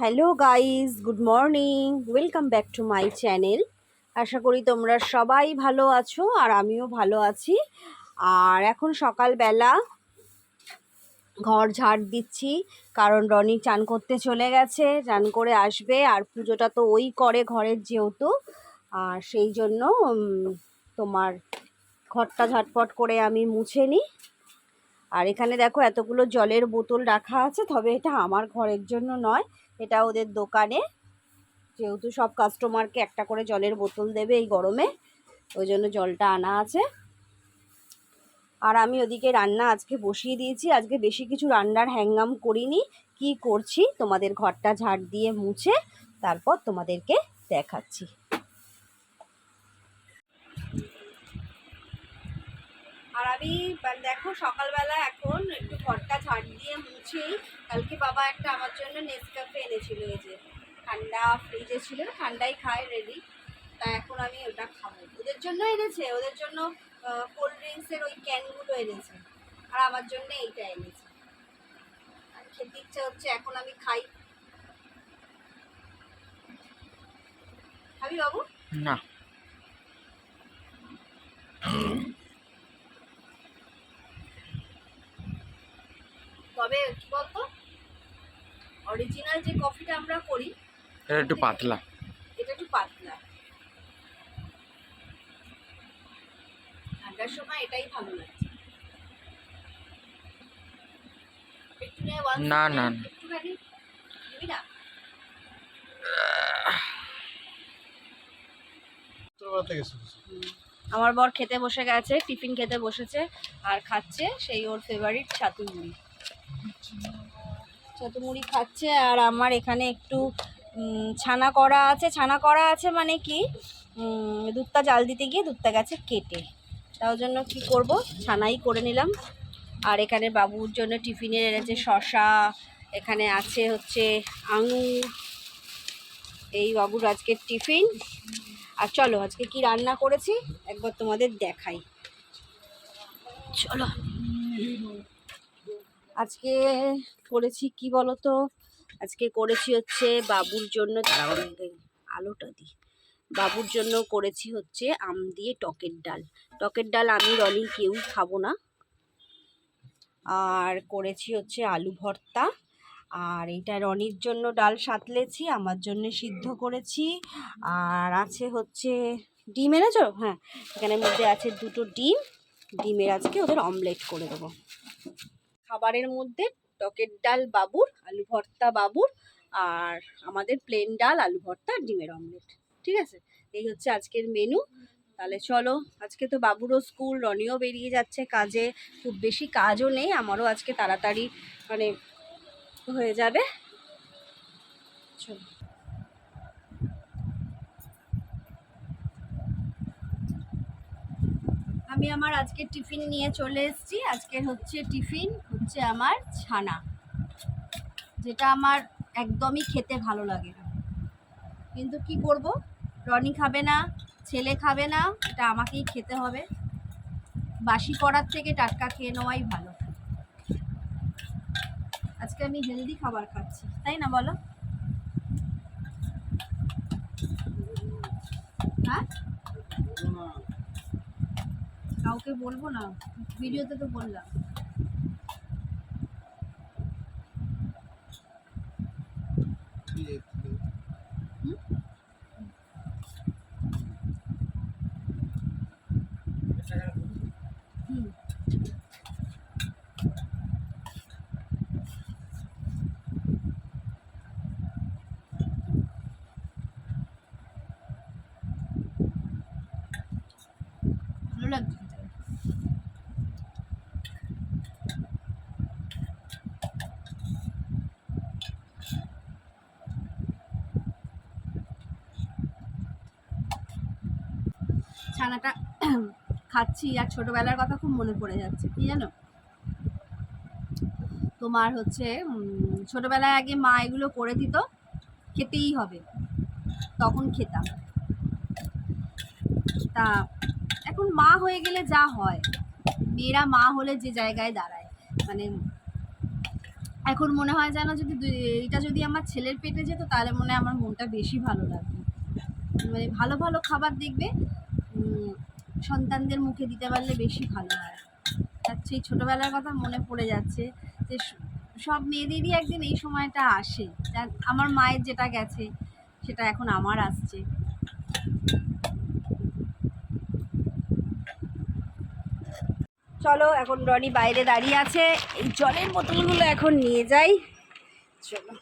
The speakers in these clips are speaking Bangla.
Hello guys good morning welcome back to my channel আশা করি তোমরা সবাই ভালো আছো আর আমিও ভালো আছি। আর এখন সকালবেলা ঘর ঝাড় দিচ্ছি, কারণ রনি চান করতে চলে গেছে, চান করে আসবে, আর পুজোটা তো ওই করে ঘরের যেহেতু। আর সেই জন্য তোমার ঘরটা ঝটপট করে আমি মুছে নিই আর এখানে দেখো এতগুলো জলের বোতল রাখা আছে, তবে এটা আমার ঘরের জন্য নয়। এটা ওদের দোকানে। যেহেতু সব কাস্টমারকে একটা করে জলের বোতল দেবে এই গরমে, ওই জন্য জলটা আনা আছে। আর আমি ওদিকে রান্না আজকে বসিয়ে দিয়েছি। আজকে বেশি কিছু রান্নার হ্যাঙ্গাম করিনি। কি করছি? তোমাদের ঘরটা ঝাড় দিয়ে মুছে, তারপর তোমাদেরকে দেখাচ্ছি। আর আমি বা- দেখো, সকালবেলা এখন একটু ঘরটা ঝাড় দিয়ে মুছি। কালকে বাবা একটা আমার জন্য নেসক্যাফে এনেছিল এই যে, ঠান্ডা ফ্রিজে ছিল, ঠান্ডাই খায় রেডি তা এখন আমি ওটা খাব। ওদের জন্য এনেছে, ওদের জন্য কোল্ড ড্রিঙ্কসের ওই ক্যানগুলো এনেছে। আর আমার জন্য এইটা এনেছে। আর খেতে ইচ্ছে হচ্ছে, এখন আমি খাই। খাবি বাবু না। তবে কি বলতো? অরিজিনাল যে কফিটা আমরা করি এটা একটু পাতলা। এটা একটু পাতলা। ঠান্ডার সময় এটাই ভালো লাগছে নে, না। আমার বর খেতে বসে গেছে টিফিন খেতে বসেছে আর খাচ্ছে সেই ওর ফেভারিট ছাতু মুড়ি। ছাতু মুড়ি খাচ্ছে আর আমার এখানে একটু ছানা করা আছে। ছানা করা আছে মানে কি? দুধটা জাল দিতে গিয়ে দুধটা গেছে কেটে। তার জন্য কি করব? ছানাই করে নিলাম। আর এখানে বাবুর জন্য টিফিনের এনেছে শশা এখানে আছে হচ্ছে আঙুর। এই বাবুর আজকের টিফিন। আর চলো, আজকে কি রান্না করেছি? একবার তোমাদের দেখাই। চলো। আজকে করেছি কি বলো তো আজকে করেছি হচ্ছে বাবুর জন্য আলোটা দিই। বাবুর জন্য করেছি হচ্ছে আম দিয়ে টকের ডাল। টকের ডাল আমি রনি কেউ খাব না। আর করেছি হচ্ছে আলু ভর্তা। আর এটা রনির জন্য ডাল সাঁতলেছি, আমার জন্য সিদ্ধ করেছি। আর আছে হচ্ছে ডিম এনেছো? হ্যাঁ এখানের মধ্যে আছে দুটো ডিম। ডিমের আজকে ওদের অমলেট করে দেবো। খাবারের মধ্যে টকের ডাল বাবুর, আলু ভর্তা বাবুর আর আমাদের প্লেন ডাল, আলু ভর্তা ডিমের অমলেট ঠিক আছে? এই হচ্ছে আজকের মেনু তাহলে চলো, আজকে তো বাবুরও স্কুল রনিও বেরিয়ে যাচ্ছে কাজে। খুব বেশি কাজও নেই, আমারও আজকে তাড়াতাড়ি মানে হয়ে যাবে। চলো। আমি আমার আজকে টিফিন নিয়ে চলে এসেছি। আজকের হচ্ছে টিফিন হচ্ছে আমার ছানা যেটা আমার একদমই খেতে ভালো লাগে না। কিন্তু কি করব? রনি খাবে না ছেলে খাবে না এটা আমাকেই খেতে হবে। বাসি করার থেকে টাটকা খেয়ে নেওয়াই ভালো। আজকে আমি হেলদি খাবার খাচ্ছি তাই না বলো? হ্যাঁ? কাউকে বলব না ভিডিওতে তো বললাম হুম ভালো লাগছে খেতে। ছানাটা খাচ্ছি আর ছোটবেলার কথা খুব মনে পড়ে যাচ্ছে, কি জানো? তোমার হচ্ছে ছোটবেলায় আগে মা এগুলো করে দিত, খেতেই হবে, তখন খেতাম। তা এখন মা হয়ে গেলে যা হয়, মেয়েরা মা হলে যে জায়গায় দাঁড়ায় মানে এখন মনে হয় যেন যদি এইটা যদি আমার ছেলের পেটে যেত তাহলে মনে হয় আমার মনটা বেশি ভালো লাগবে মানে ভালো ভালো খাবার দেখবে সন্তানদের মুখে দিতে পারলে বেশি ভালো হয়। আর সেই ছোটোবেলার কথা মনে পড়ে যাচ্ছে যে সব মেয়েদেরই একদিন এই সময়টা আসে। আমার মায়ের যেটা গেছে সেটা এখন আমার আসছে। চলো এখন রনি বাইরে দাঁড়িয়ে আছে। এই জলের বোতলগুলো এখন নিয়ে যাই। চলো।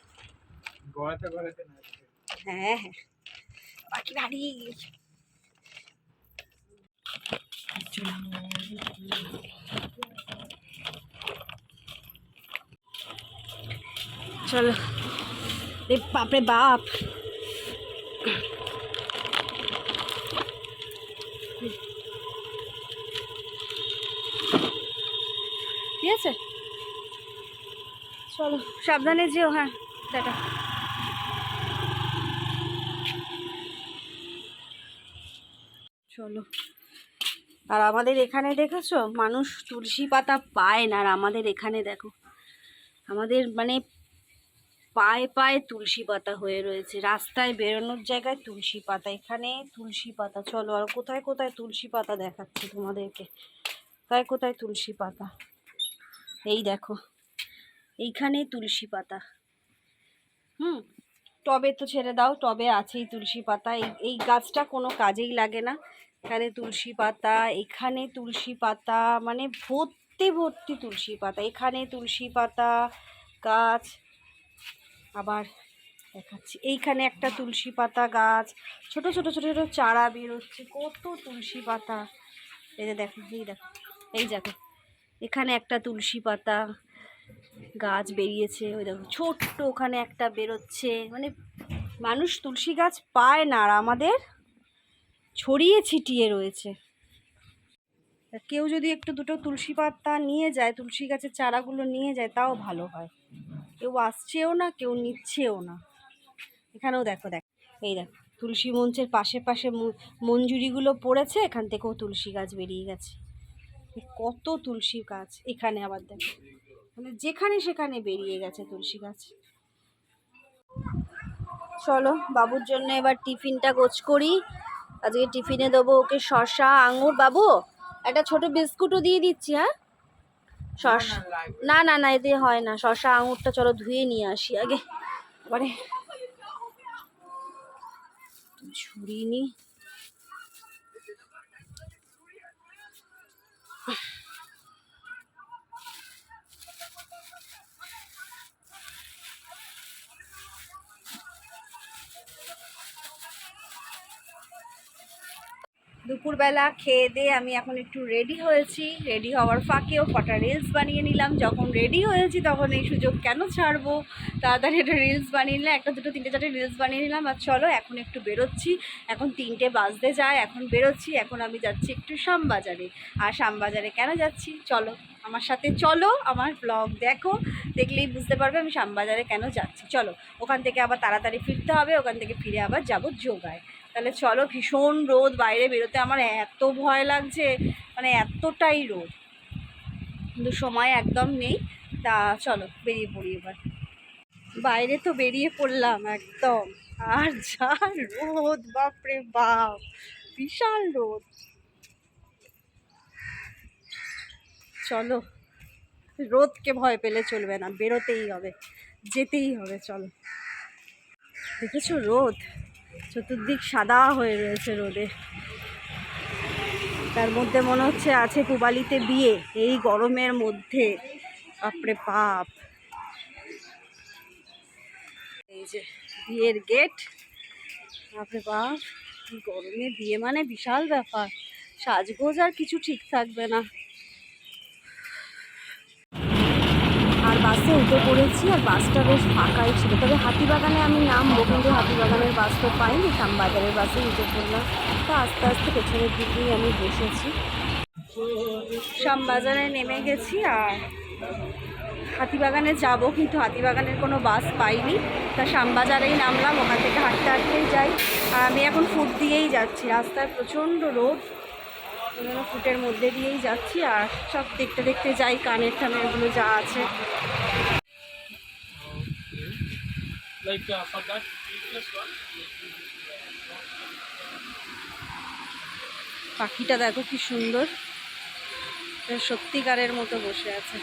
হ্যাঁ হ্যাঁ। বাকি দাঁড়িয়ে গিয়েছে। চলো। রে বাপরে বাপ। ঠিক আছে? চলো সাবধানে যেও হ্যাঁ টাটা চলো। আর আমাদের এখানে দেখেছ? মানুষ তুলসী পাতা পায় না। আর আমাদের এখানে দেখো, আমাদের মানে পায়ে পায়ে তুলসী পাতা হয়ে রয়েছে। রাস্তায় বেরোনোর জায়গায় তুলসী পাতা, এখানে তুলসী পাতা। চলো আর কোথায় কোথায় তুলসী পাতা দেখাচ্ছি তোমাদেরকে? কোথায় কোথায় তুলসী পাতা? এই দেখো, এইখানে তুলসী পাতা। হুম, টবে তো ছেড়ে দাও, টবে আছেই তুলসী পাতা। এই এই গাছটা কোনো কাজেই লাগে না। এখানে তুলসী পাতা, এখানে তুলসী পাতা মানে ভর্তি ভর্তি তুলসী পাতা। এখানে তুলসী পাতা, গাছ, আবার দেখাচ্ছি। এইখানে একটা তুলসী পাতা গাছ, ছোট ছোট ছোট ছোট চারা বেরোচ্ছে। কত তুলসী পাতা। এই যে দেখো, এই দেখো এই দেখো। এখানে একটা তুলসী পাতা গাছ বেরিয়েছে। ওই দেখো, ছোট্ট ওখানে একটা বেরোচ্ছে। মানে মানুষ তুলসী গাছ পায় না আর আমাদের। ছড়িয়ে ছিটিয়ে রয়েছে। কেউ যদি একটু দুটো তুলসী পাতা নিয়ে যায়, তুলসী গাছের চারাগুলো নিয়ে যায়, তাও ভালো হয়। কেউ আসছেও না, কেউ নিচ্ছেও না। এখানেও দেখো, দেখ। এই দেখো, তুলসী মঞ্চের পাশে পাশে মঞ্জুরিগুলো পড়েছে, এখান থেকেও তুলসী গাছ বেরিয়ে গেছে। কত তুলসী গাছ এখানে আবার দেখো। মানে যেখানে সেখানে বেরিয়ে গেছে তুলসী গাছ। চলো, বাবুর জন্য এবার টিফিনটা গোছ করি। আজকে টিফিনে দেবো ওকে শশা আঙুর বাবু একটা ছোট বিস্কুটও দিয়ে দিচ্ছি হ্যাঁ? শশা না না না এতে হয় না শশা আঙুরটা চলো ধুয়ে নিয়ে আসি আগে। এবারে ঝুড়ি নি। দুপুরবেলা খেয়ে দিয়ে আমি এখন একটু রেডি হয়েছি। রেডি হওয়ার ফাঁকেও কটা রিলস বানিয়ে নিলাম। যখন রেডি হয়েছি তখন এই সুযোগ কেন ছাড়বো? তাড়াতাড়ি একটা রিলস বানিয়ে নিলাম। একটা, দুটো, তিনটে, চারটে রিলস বানিয়ে নিলাম। আর চলো, এখন একটু বেরোচ্ছি। এখন তিনটে বাজতে যায়। এখন বেরোচ্ছি। এখন আমি যাচ্ছি একটু শ্যামবাজারে। আর শ্যামবাজারে কেন যাচ্ছি? চলো। আমার সাথে চলো, আমার ব্লগ দেখো, দেখলেই বুঝতে পারবে আমি শ্যামবাজারে কেন যাচ্ছি। চলো, ওখান থেকে আবার তাড়াতাড়ি ফিরতে হবে, ওখান থেকে ফিরে আবার যাব যোগায়। তাহলে চলো, ভীষণ রোদ, বাইরে বেরোতে আমার এত ভয় লাগছে মানে এতটাই রোদ। কিন্তু সময় একদম নেই, তা চলো, বেরিয়ে পড়ি এবার। বাইরে তো বেরিয়ে পড়লাম একদম। আর যা রোদ, বাপরে বাপ, বিশাল রোদ। চলো। রোদকে ভয় পেলে চলবে না, বেরোতেই হবে, যেতেই হবে, চলো। দেখেছ রোদ? চতুর্দিক সাদা হয়ে রয়েছে রোদে। তার মধ্যে মনে হচ্ছে আছে পুবালিতে বিয়ে, এই গরমের মধ্যে। বাপরে পাপ এই যে বিয়ের গেট। বাপরে বাপ গরমে বিয়ে মানে বিশাল ব্যাপার। সাজগোজ আর কিছু ঠিক থাকবে না। আর বাসে উঠে পড়েছি আর বাসটা বেশ ফাঁকাই ছিল। তবে হাতিবাগানে আমি নামবো কিন্তু হাতিবাগানের বাস তো পাইনি, শ্যামবাজারের বাসে উঠে পড়লাম। তো আস্তে আস্তে পেছনের দিকেই আমি বসেছি। শ্যামবাজারে নেমে গেছি আর হাতিবাগানে যাব কিন্তু হাতিবাগানের কোনো বাস পাইনি। তা শ্যামবাজারেই নামলাম, ওখান থেকে হাঁটতে হাঁটতেই যাই। আর আমি এখন ফুট দিয়েই যাচ্ছি, রাস্তায় প্রচণ্ড রোদ। এগুলো ফুটের মধ্যে দিয়েই যাচ্ছি আর সব দেখতে দেখতে যাই, কানের টানেরগুলো যা আছে। পাখিটা দেখো কি সুন্দর। সত্যিকারের মতো বসে আছে।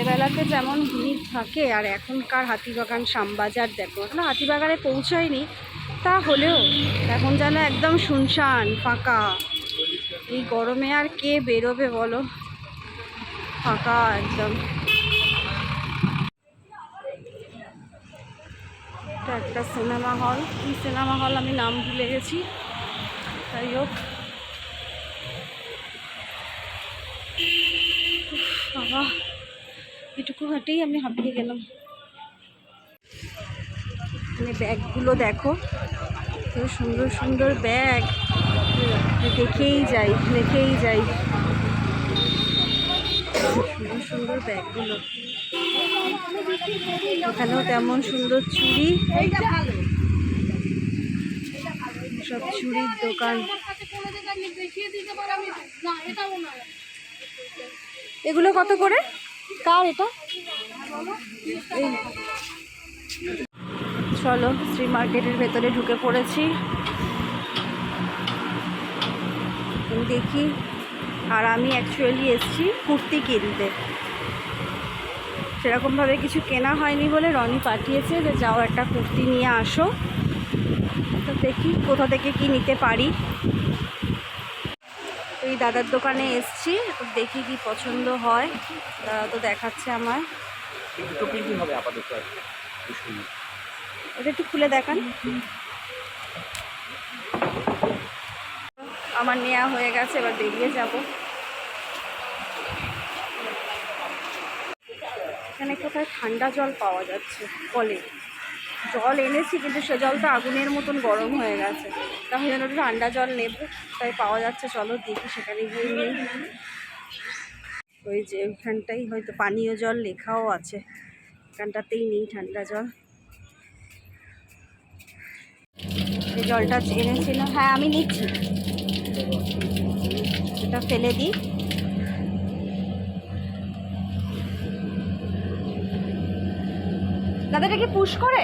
সন্ধেবেলাতে যেমন ভিড় থাকে আর এখনকার হাতিবাগান শ্যামবাজার দেখো, এখনও হাতিবাগানে পৌঁছায়নি, তা হলেও এখন যেন একদম শুনশান, ফাঁকা। এই গরমে আর কে বেরোবে বলো? ফাঁকা একদম। একটা সিনেমা হল। কি সিনেমা হল আমি নাম ভুলে গেছি। যাই হোক। বাবা। এটুকু হাঁটেই আমি হাঁপিয়ে গেলাম। মানে ব্যাগগুলো দেখো কত সুন্দর সুন্দর ব্যাগ। দেখেই যাই দেখেই যাই। সুন্দর সুন্দর ব্যাগগুলো। এখানেও তেমন সুন্দর চুড়ি। সব চুড়ির দোকান। এগুলো কত করে? কার এটা? চলো, শ্রী মার্কেটের ভেতরে ঢুকে পড়েছি। দেখি, আর আমি অ্যাকচুয়ালি এসেছি কুর্তি কিনতে। সেরকমভাবে কিছু কেনা হয়নি বলে রনি পাঠিয়েছে যে, যাও একটা কুর্তি নিয়ে আসো। তো দেখি কোথা থেকে কি নিতে পারি। ওই দাদার দোকানে এসছি তো দেখি কি পছন্দ হয়। দাদা তো দেখাচ্ছে হবে আপাতত। এই। ওটা একটু খুলে দেখান। আমার নেওয়া হয়ে গেছে এবার বেরিয়ে যাব। এখানে কোথায় ঠান্ডা জল পাওয়া যাচ্ছে কলে জল এনেছি, কিন্তু সে জল তো আগুনের মতন গরম হয়ে গেছে। তাহলে একটু ঠান্ডা জল নেব, তাই পাওয়া যাচ্ছে, চলো দেখি সেখানে গিয়ে নিই ওই যে ওইখানটাই হয়তো পানীয় জল লেখাও আছে এখানটাতেই নেই ঠান্ডা জল। এই জলটা এনেছিল হ্যাঁ আমি নিচ্ছি। এটা ফেলে দিই দাদা এটা কি পুশ করে?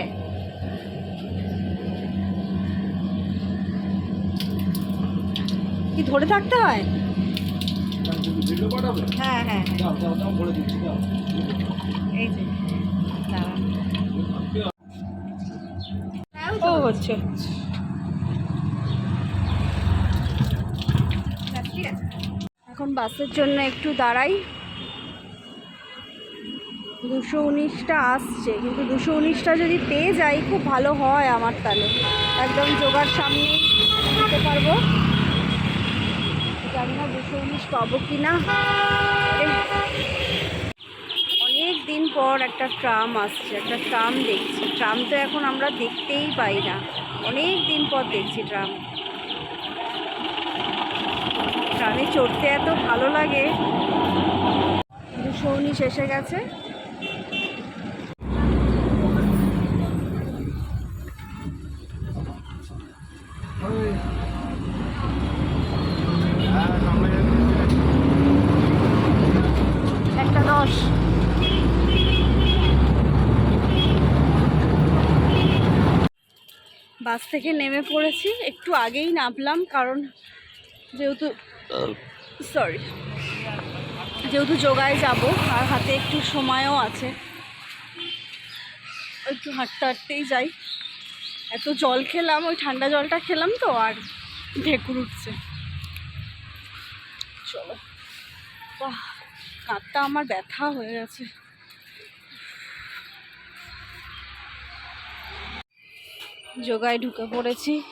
কি ধরে থাকতে হয়? হ্যাঁ হ্যাঁ হ্যাঁ। এই যে ও হচ্ছে এখন বাসের জন্য একটু দাঁড়াই। দুশো উনিশটা আসছে কিন্তু দুশো উনিশটা যদি পেয়ে যাই খুব ভালো হয় আমার তাহলে। একদম জোগাড় সামনেই পারব। উনিশ পাবো কি না? অনেক দিন পর একটা ট্রাম আসছে, একটা ট্রাম দেখছি। ট্রাম তো এখন আমরা দেখতেই পাই না। অনেক দিন পর দেখছি ট্রাম। ট্রামে চড়তে এত ভালো লাগে। দুশো উনিশ এসে গেছে একটা দশ বাস থেকে নেমে পড়েছি। একটু আগেই নামলাম কারণ যেহেতু সরি যেহেতু যোগায় যাব আর হাতে একটু সময়ও আছে। একটু হাঁটতে হাঁটতেই যাই। এত জল খেলাম ওই ঠান্ডা জলটা খেলাম তো আর ঢেকুর উঠছে। চলো। বাহ কাঁধটা আমার ব্যথা হয়ে গেছে। যোগায় ঢুকে পড়েছি।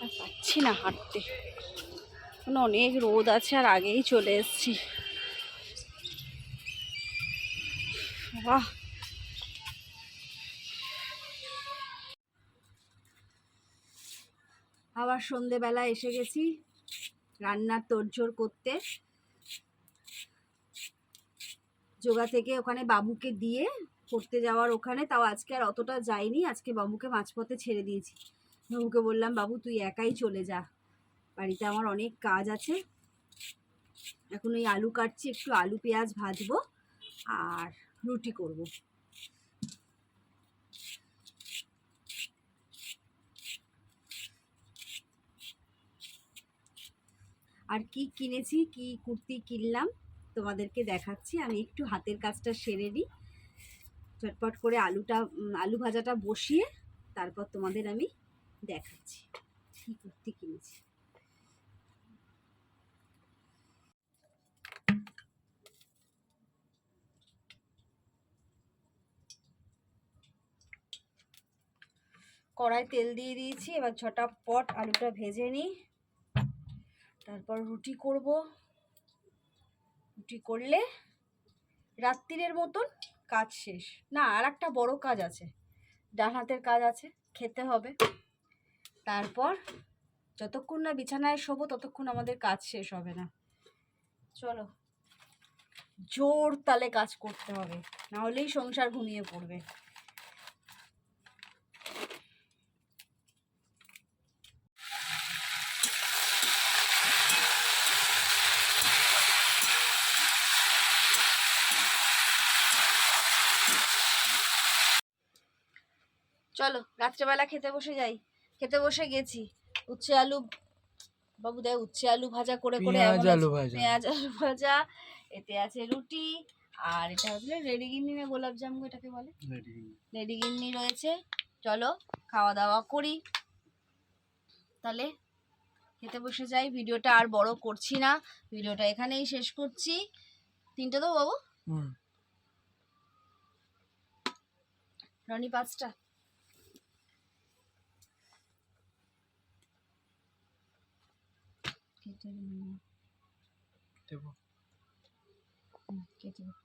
আর পাচ্ছি না হাঁটতে। এখন অনেক রোদ আছে আর আগেই চলে এসেছি। বাহ। আবার সন্ধেবেলা এসে গেছি রান্নার তোড়জোড় করতে। যোগা থেকে ওখানে বাবুকে দিয়ে পড়তে যাওয়ার ওখানে, তাও আজকে আর অতটা যাইনি। আজকে বাবুকে মাঝপথে ছেড়ে দিয়েছি। বাবুকে বললাম, বাবু, তুই একাই চলে যা। বাড়িতে আমার অনেক কাজ আছে। এখন ওই আলু কাটছি, একটু আলু, পেঁয়াজ ভাজবো আর রুটি করব। আর কি কিনেছি, কি কুর্তি কিনলাম, তোমাদেরকে দেখাচ্ছি। আমি একটু হাতের কাজটা সেরে নিই। চটপট করে আলুটা আলু ভাজাটা বসিয়ে তারপর তোমাদের আমি দেখাচ্ছি। কি কুর্তি কিনেছি। কড়াই তেল দিয়ে দিয়েছি, এবার ছটা পট আলুটা ভেজে নিই। তারপর রুটি করব। রুটি করলে রাত্রিরের মতন কাজ শেষ। না আর একটা বড় কাজ আছে। ডান হাতের কাজ আছে, খেতে হবে। তারপর যতক্ষণ না বিছানায় শোবো, ততক্ষণ আমাদের কাজ শেষ হবে না। চলো, জোর তালে কাজ করতে হবে নাহলেই সংসার ঘুমিয়ে পড়বে চলো রাত্রেবেলা খেতে বসে যাই। খেতে বসে গেছি। উচ্ছে আলু বাবু দেয় উচ্ছে আলু ভাজা করে করে পেঁয়াজ আলু ভাজা। পেঁয়াজ আলু ভাজা এতে আছে রুটি আর এটা হচ্ছে রেডি গিন্নি না গোলাপ জামু এটাকে বলে? রেডি গিন্নি রয়েছে। চলো খাওয়া দাওয়া করি। তাহলে খেতে বসে যাই। ভিডিওটা আর বড় করছি না। ভিডিওটা এখানেই শেষ করছি। তিনটে তো বাবু? হুম। রনি পাঁচটা। কেটে নিই। দেবো হুম, কেটে দাও।